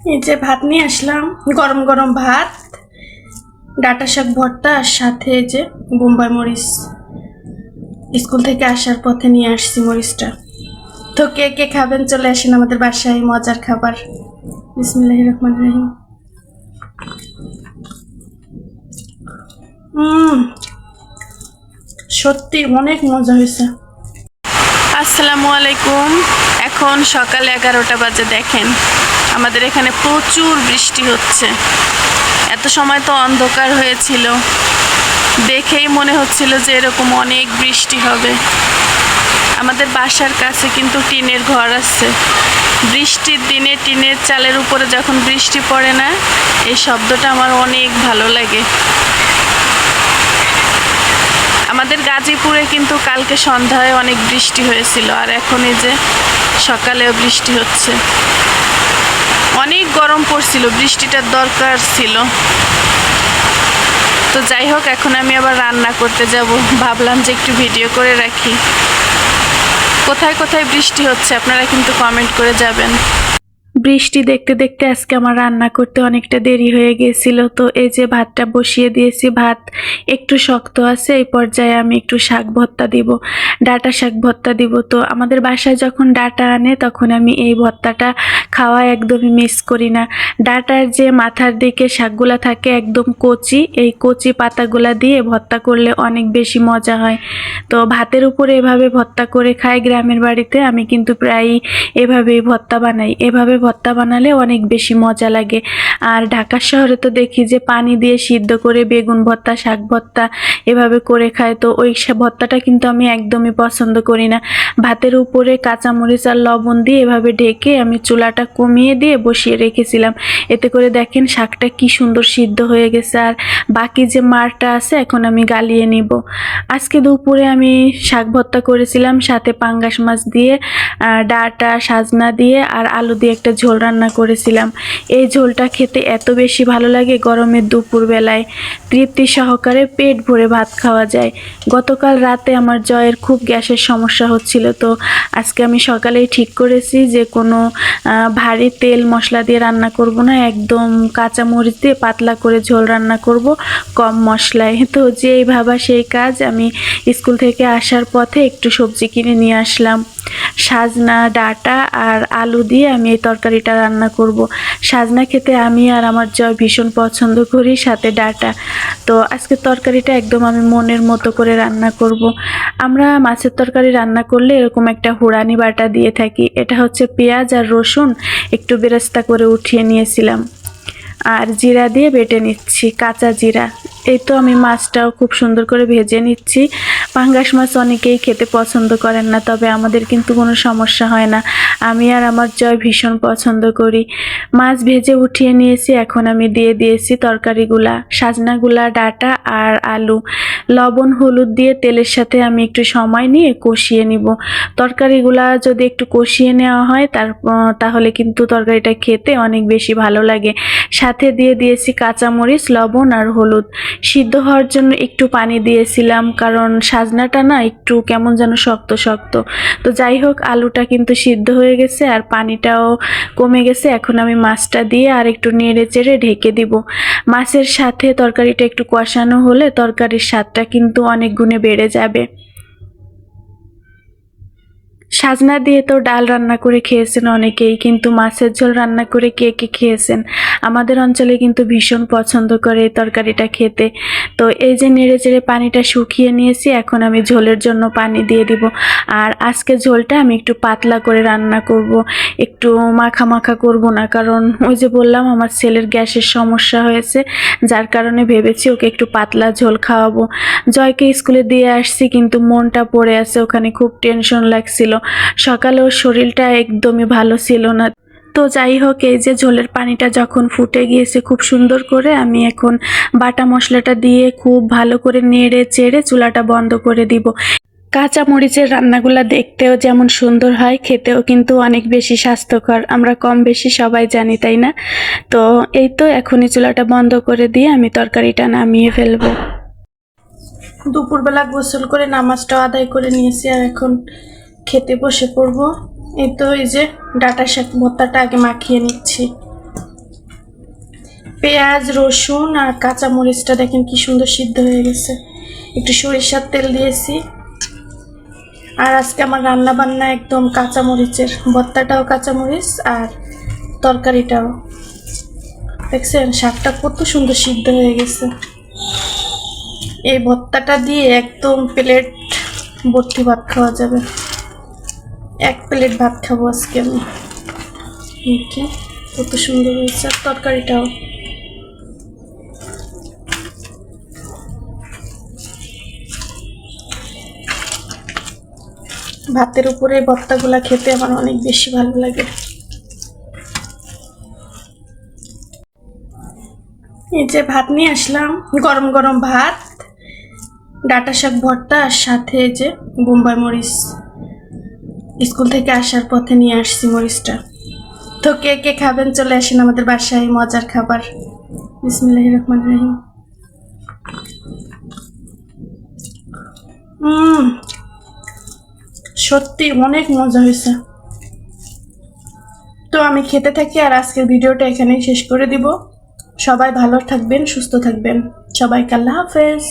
এই যে ভাত নিয়ে আসলাম, গরম গরম ভাত, ডাটা শাক ভর্তা আর সাথে যে বোম্বাই মরিচ। স্কুল থেকে আসার পথে নিয়ে আসছি মরিচটা। তো কে কে খাবেন চলে আসেন আমাদের বাসায়, মজার খাবার। বিসমিল্লাহির রহমান রহিম। সত্যি অনেক মজা হয়েছে। আসসালামু আলাইকুম। এখন সকাল এগারোটা বাজে, দেখেন। আমাদের এখানে প্রচুর বৃষ্টি হচ্ছে। এত সময় তো অন্ধকার হয়েছিল। দেখেই মনে হচ্ছিল যে এরকম অনেক বৃষ্টি হবে। আমাদের বাসার কাছে কিন্তু টিনের ঘর আছে। বৃষ্টির দিনে টিনের চালের উপরে যখন বৃষ্টি পড়ে না, এই শব্দটা আমার অনেক ভালো লাগে। আমাদের গাজীপুরে কিন্তু কালকে সন্ধ্যায় অনেক বৃষ্টি হয়েছিল, আর এখন এই যে সকালেও বৃষ্টি হচ্ছে। অনেক গরম পড়ছিল, বৃষ্টিটার দরকার ছিল। তো যাই হোক, এখন আমি আবার রান্না করতে যাব। ভাবলাম যে একটু ভিডিও করে রাখি। কোথায় কোথায় বৃষ্টি হচ্ছে, আপনারা কিন্তু কমেন্ট করে যাবেন। বৃষ্টি দেখতে দেখতে আজকে আমার রান্না করতে অনেকটা দেরি হয়ে গিয়েছিল তো এই যে ভাতটা বসিয়ে দিয়েছি, ভাত একটু শক্ত আছে, এই পর্যায়ে আমি একটু শাক ভর্তা দিব, ডাটা শাক ভর্তা দিব। তো আমাদের বাসায় যখন ডাটা আনে, তখন আমি এই ভর্তাটা খাওয়া একদমই মিস করি না। ডাটার যে মাথার দিকে শাকগুলা থাকে একদম কচি, এই কচি পাতাগুলা দিয়ে ভর্তা করলে অনেক বেশি মজা হয়। তো ভাতের উপরে এভাবে ভর্তা করে খাই গ্রামের বাড়িতে, আমি কিন্তু প্রায়ই এভাবেই ভর্তা বানাই। এভাবে ভর্তা বানালে অনেক বেশি মজা লাগে। আর ঢাকা শহরে তো দেখি যে পানি দিয়ে সিদ্ধ করে বেগুন ভর্তা, শাক ভর্তা এভাবে করে খায়। তো ওই ভর্তাটা কিন্তু আমি একদমই পছন্দ করি না। ভাতের উপরে কাঁচামরিচ আর লবণ দিয়ে এভাবে ঢেকে আমি চুলাটা কমিয়ে দিয়ে বসিয়ে রেখেছিলাম। এতে করে দেখেন শাকটা কি সুন্দর সিদ্ধ হয়ে গেছে। আর বাকি যে মারটা আছে, এখন আমি গালিয়ে নিব। আজকে দুপুরে আমি শাক ভর্তা করেছিলাম, সাথে পাঙ্গাস মাছ দিয়ে ডাঁটা, সাজনা দিয়ে আর আলু দিয়ে একটা ঝোল রান্না করেছিলাম। এই ঝোলটা খেতে এত বেশি ভালো লাগে গরমের দুপুর বেলায় তৃপ্তি সহকারে পেট ভরে ভাত খাওয়া যায়। গতকাল রাতে আমার জয়ের খুব গ্যাসের সমস্যা হচ্ছিল, তো আজকে আমি সকালেই ঠিক করেছি যে কোনো ভারী তেল মশলা দিয়ে রান্না করব না, একদম কাঁচা মরিচ দিয়ে পাতলা করে ঝোল রান্না করব, কম মশলায়। তো যেই ভাবা সেই কাজ, আমি স্কুল থেকে আসার পথে একটু সবজি কিনে নিয়ে আসলাম। সাজনা, ডাটা আর আলু দিয়ে আমি এই তরকারিটা রান্না করব। সাজনা খেতে আমি আর আমার জয় ভীষণ পছন্দ করি, সাথে ডাটা। তো আজকে তরকারিটা একদম আমি মনের মতো করে রান্না করব। আমরা মাছের তরকারি রান্না করলে এরকম একটা হুড়ানি বাটা দিয়ে থাকি। এটা হচ্ছে পেঁয়াজ আর রসুন একটু বেরেস্তা করে উঠিয়ে নিয়েছিলাম। আর জিরা দিয়ে বেটে নিচ্ছি, কাঁচা জিরা। এই তো আমি মাছটাও খুব সুন্দর করে ভেজে নিচ্ছি। পাঙ্গাস মাছ অনেকেই খেতে পছন্দ করেন না, তবে আমাদের কিন্তু কোনো সমস্যা হয় না। আমি আর আমার জয় ভীষণ পছন্দ করি। মাছ ভেজে উঠিয়ে নিয়েছি, এখন আমি দিয়ে দিয়েছি তরকারিগুলা, সাজনাগুলা, ডাটা আর আলু। লবণ, হলুদ দিয়ে তেলের সাথে আমি একটু সময় নিয়ে কষিয়ে নিব। তরকারিগুলা যদি একটু কষিয়ে নেওয়া হয়, তার, তাহলে কিন্তু তরকারিটা খেতে অনেক বেশি ভালো লাগে। সাথে দিয়ে দিয়েছি কাঁচামরিচ, লবণ আর হলুদ। সিদ্ধ হওয়ার জন্য একটু পানি দিয়েছিলাম, কারণ সাজনাটা না একটু কেমন যেন শক্ত শক্ত। তো যাই হোক, আলুটা কিন্তু সিদ্ধ হয়ে গেছে আর পানিটাও কমে গেছে। এখন আমি মাছটা দিয়ে আর একটু নেড়ে চেড়ে ঢেকে দিব। মাছের সাথে তরকারিটা একটু কষানো হলে তরকারির স্বাদটা কিন্তু অনেক গুণে বেড়ে যাবে। সাজনা দিয়ে তো ডাল রান্না করে খেয়েছেন অনেকেই, কিন্তু মাছের ঝোল রান্না করে কে কে খেয়েছেন? আমাদের অঞ্চলে কিন্তু ভীষণ পছন্দ করে এই তরকারিটা খেতে। তো এই যে নেড়ে চেড়ে পানিটা শুকিয়ে নিয়েছি, এখন আমি ঝোলের জন্য পানি দিয়ে দিব। আর আজকে ঝোলটা আমি একটু পাতলা করে রান্না করব। একটু মাখা মাখা করব না, কারণ ওই যে বললাম, আমার ছেলের গ্যাসের সমস্যা হয়েছে, যার কারণে ভেবেছি ওকে একটু পাতলা ঝোল খাওয়াবো। জয়কে স্কুলে দিয়ে আসছি, কিন্তু মনটা পড়ে আছে, ওখানে খুব টেনশন লাগছিল। সকালে ওর শরীরটা একদমই ভালো ছিল না। তো যাই হোক, এই যে ঝোলের পানিটা যখন ফুটে গিয়েছে খুব সুন্দর করে, আমি এখন বাটা মশলাটা দিয়ে খুব ভালো করে নেড়ে চেড়ে চুলাটা বন্ধ করে দিব। কাঁচা মরিচের রান্নাগুলো দেখতেও যেমন সুন্দর হয়, খেতেও কিন্তু অনেক বেশি স্বাস্থ্যকর। আমরা কম বেশি সবাই জানি, তাই না? তো এই তো, এখনই চুলাটা বন্ধ করে দিয়ে আমি তরকারিটা নামিয়ে ফেলব। দুপুরবেলা গোসল করে নামাজটাও আদায় করে নিয়েছি, আর এখন খেতে বসে পড়ব। এই তো এই যে ডাটা শাক ভর্তাটা আগে মাখিয়ে নিচ্ছি। পেঁয়াজ, রসুন আর কাঁচা মরিচটা দেখেন কি সুন্দর সিদ্ধ হয়ে গেছে। একটু সরিষার তেল দিয়েছি। আর আজকে আমার রান্না বান্না একদম কাঁচা মরিচের ভর্তাটাও কাঁচা মরিচ আর তরকারিটাও। দেখছেন, শাকটা কত সুন্দর সিদ্ধ হয়ে গেছে। এই ভর্তাটা দিয়ে একদম প্লেট ভর্তি ভাত খাওয়া যাবে। এক প্লেট ভাত খাব আজকে আমি। ওকে, কত সুন্দর হয়েছে। তরকারিটাও। ভাতের উপরে ভর্তাগুলা খেতে আমার অনেক বেশি ভালো লাগে। এই যে ভাত নিয়ে আসলাম, গরম গরম ভাত ডাটা শাক ভর্তা, আর সাথে যে বোম্বাই মরিচ। স্কুল থেকে আসার পথে নিয়ে আসছি মরিচটা। তো কে কে খাবেন? চলে আসেন আমাদের বাসায়, মজার খাবার। বিসমিল্লাহ রহমান রহিম। সত্যি অনেক মজা হয়েছে। তো আমি খেতে থাকি আর আজকের ভিডিওটা এখানেই শেষ করে দিব। সবাই ভালো থাকবেন, সুস্থ থাকবেন। সবাইকে আল্লাহ হাফেজ।